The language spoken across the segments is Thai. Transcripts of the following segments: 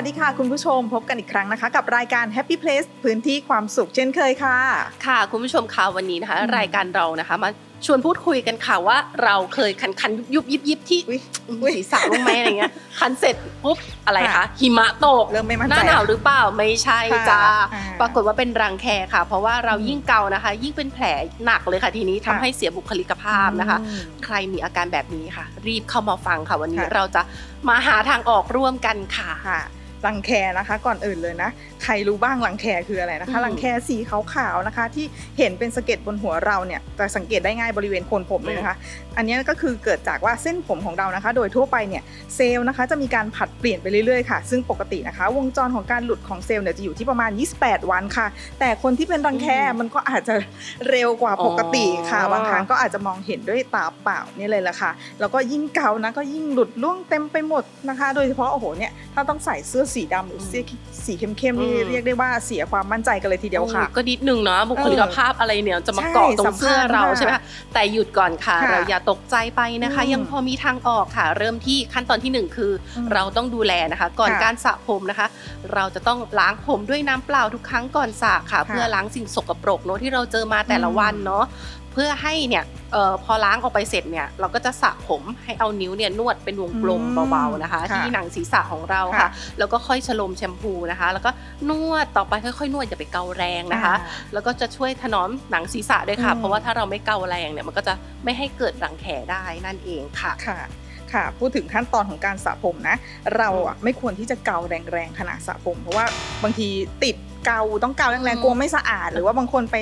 สดีค่ะ คุณผู้ชมพบกันอีกครั้งนะคะ กับรายการ Happy Place พื้นที่ความสุขเช่นเคยค่ะ ค่ะ คุณผู้ชมคะวันนี้นะคะอืมรายการเรานะคะมาชวนพูดคุยกันค่ะว่าเราเคยคันคันยุบยิบยิบที่อุ๊ยอืมอุ๊ยศีรษะลงไหมอะไรเงี้ยคันเสร็จปุ๊บอะไรค่ะคะหิมะตกเริ่มไม่มั่นหใจน้าหนาวหรือเปล่าไม่ใช่ค่ะจ้าอ่าปรากฏว่าเป็นรังแคค่ะ เพราะว่าเราอืมยิ่งเกานะคะ ยิ่งเป็นแผลหนักเลยค่ะทีนี้ทำค่ะให้เสียบุคลิกภาพนะคะอืมใครมีอาการแบบนี้ค่ะ รีบเข้ามาฟังค่ะวันนี้ค่ะเราจะมาหาทางออกร่วมกันค่ะค่ะ รังแคนะคะก่อนอื่นเลยนะ ใครรู้บ้างรังแคคืออะไรนะคะอืมรังแคสีขาวๆนะคะ ที่เห็นเป็นสะเก็ดบนหัวเราเนี่ยจะสังเกตได้ง่ายบริเวณโคนผมเลยนะคะ อันนี้ก็คือเกิดจากว่าเส้นผมของเรานะคะ โดยทั่วไปเนี่ยเซลล์นะคะจะมีการผัดเปลี่ยนไปเรื่อยๆค่ะ ซึ่งปกตินะคะ วงจรของการหลุดของเซลล์เนี่ยจะอยู่ที่ประมาณ 28 วันค่ะ แต่คนที่เป็นรังแคอืมมันก็อาจจะเร็วกว่าปกติค่ะอ๋อบางครั้งก็อาจจะมองเห็นด้วยตาเปล่านี่เลยแหละค่ะแล้วก็ยิ่งเกานะก็ยิ่งหลุดล่วงเต็มไปหมดนะคะ โดยเฉพาะโอ้โหเนี่ยถ้าต้องใส่เสื้อสีดำหรือเสื้อสีเข้มๆนี่อืม เรียกได้ว่าเสียความมั่นใจกันเลยทีเดียวค่ะโอ้ก็นิดนึงเนาะบุคลิกภาพอะไรเนี่ยจะมาเกาะตรงเสื้อเราใช่ใช่ไหมสำคัญคะแต่หยุดก่อนค่ะ ค่ะเราอย่าตกใจไปนะคะ อืมยังพอมีทางออกค่ะ เริ่มที่ขั้นตอนที่หนึ่งคืออมเราต้องดูแลนะคะ ก่อนค่ะการสระผมนะคะ เราจะต้องล้างผมด้วยน้ำเปล่าทุกครั้งก่อนสระค่ะค่ะเพื่อล้างสิ่งสกปรกเนาะที่เราเจอมาแต่ละอืมวันเนาะ เพื่อให้เนี่ยเอ่อพอล้างออกไปเสร็จเนี่ยเราก็จะสระผมให้เอานิ้วเนี่ยนวดเป็นวงกลมอืมเบาๆนะคะค่ะที่หนังศีรษะของเราค่ะค่ะแล้วก็ค่อยชโลมแชมพูนะคะ แล้วก็นวดต่อไปค่อยๆ นวดอย่าไปเกาแรงนะคะ แล้วก็จะช่วยถนอมหนังศีรษะด้วยค่ะอืมเพราะว่าถ้าเราไม่เกาแรงเนี่ยมันก็จะไม่ให้เกิดรังแคได้นั่นเองค่ะค่ะค่ะพูดถึงขั้นตอนของการสระผมนะ เราอะไม่ควรที่จะเกาแรงๆขณะสระผม เพราะว่าบางทีติด เกาต้องเกาแรงๆกลัวไม่สะอาด หรือว่าบางคนไป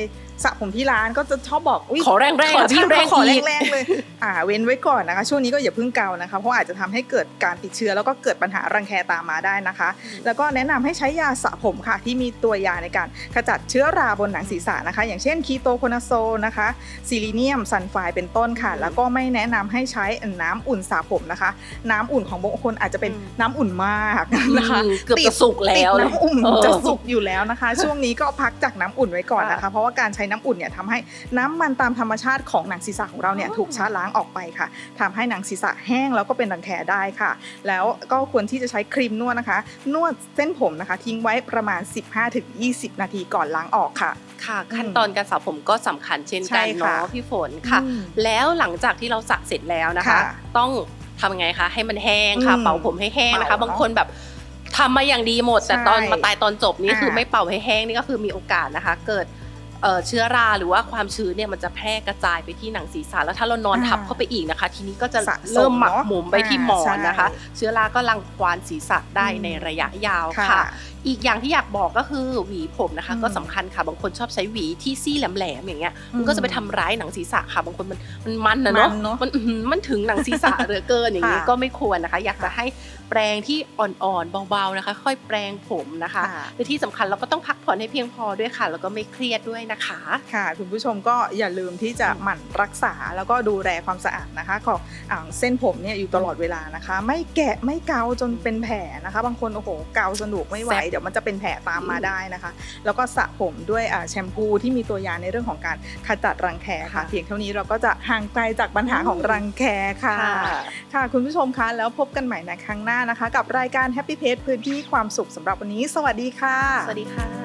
สระผมที่ร้านก็จะชอบบอกอุ้ยขอแรงๆขออะพี่พี่แรงขออีกแรงๆเลยอ่าเว้นไว้ก่อนนะคะ ช่วงนี้ก็อย่าเพิ่งเกานะคะเพราะอาจจะทำให้เกิดการติดเชื้อ แล้วก็เกิดปัญหารังแคตามมาได้นะคะ แล้วก็แนะนำให้ใช้ยาสระผมค่ะ ที่มีตัวยาในการขจัดเชื้อราบนหนังศีรษะนะคะ อย่างเช่นคีโตโคนาโซลนะคะซิลิเนียมซันไฟเป็นต้นค่ะ แล้วก็ไม่แนะนำให้ใช้น้ำอุ่นสระผมนะคะ น้ำอุ่นของบางคนอาจจะเป็นอืมน้ำอุ่นมากนะคะอืมเกือบจะสุกแล้วติดน้ำอุ่นเออจะสุกอยู่แล้วนะคะ ช่วงนี้ก็พักจากน้ำอุ่นไว้ก่อนนะคะ เพราะว่าการใช้น้ำอุ่นเนี่ยทำให้น้ำมันตามธรรมชาติของหนังศีรษะของเราเนี่ยอ๋อถูกชะล้างออกไปค่ะทำให้หนังศีรษะแห้งแล้วก็เป็นรังแคได้ค่ะ แล้วก็ควรที่จะใช้ครีมนวดนะคะ นวดเส้นผมนะคะ ทิ้งไว้ประมาณ 15-20 นาทีก่อนล้างออกค่ะค่ะขั้นตอนการสระผมก็สำคัญเช่นใช่กันค่ะเนาะพี่ฝนค่ะอืมแล้วหลังจากที่เราสระเสร็จแล้วนะคะค่ะต้องทำยังไงคะให้มันแห้งค่ะอืมเป่าผมให้แห้งนะคะเป่าเนอะบางคนแบบ ทำมาอย่างดีหมด แต่ใช่ตอนมาตายตอนจบนี่อ่าคือไม่เป่าให้แห้งนี่ก็คือมีโอกาสนะคะ เกิดเอ่อเชื้อราหรือว่าความชื้นเนี่ยมันจะแพร่กระจายไปที่หนังศีรษะแล้วถ้าเรานอนอ่าทับเข้าไปอีกนะคะ ทีนี้ก็จะสะสมเริ่มหมักเนอะหมมไปที่หมอนนะคะอ่าใช่เชื้อราก็รังควานศีรษะได้อืมในระยะยาวค่ะค่ะ อีกอย่างที่อยากบอกก็คือหวีผมนะคะอืมก็สำคัญค่ะบางคนชอบใช้หวีที่ซี่แหลมๆอย่างเงี้ยอืมมันก็จะไปทำร้ายหนังศีรษะค่ะบางคนมันมันมันนะเนาะมันเนอะมันอื้อหือมันถึงหนังศีรษะเหลือเกินอย่างนี้ค่ะก็ไม่ควรนะคะ อยากจะให้แปรงที่อ่อนๆเบาๆนะคะ ค่อยแปรงผมนะคะค่ะและที่สำคัญเราก็ต้องพักผ่อนให้เพียงพอด้วยค่ะ แล้วก็ไม่เครียดด้วยนะคะ ค่ะ คุณผู้ชมก็อย่าลืมที่จะหมั่นรักษาแล้วก็ดูแลความสะอาดนะคะของอ่างเส้นผมเนี่ยอยู่ตลอดเวลานะคะ ไม่แกะไม่เกาจนเป็นแผลนะคะ บางคนโอ้โหเกาสนุกไม่ไหวแซ่บเดี๋ยวมันจะเป็นแผลตามมาได้นะคะ แล้วก็สระผมด้วยอ่าแชมพูที่มีตัวยาในเรื่องของการขจัดรังแคค่ะค่ะ เพียงเท่านี้เราก็จะห่างไกลจากปัญหาของรังแคค่ะ ค่ะ คุณผู้ชมคะแล้วพบกันใหม่ในครั้งหน้านะคะ กับรายการ Happy Page พื้นที่ความสุขสำหรับวันนี้ สวัสดีค่ะ สวัสดีค่ะ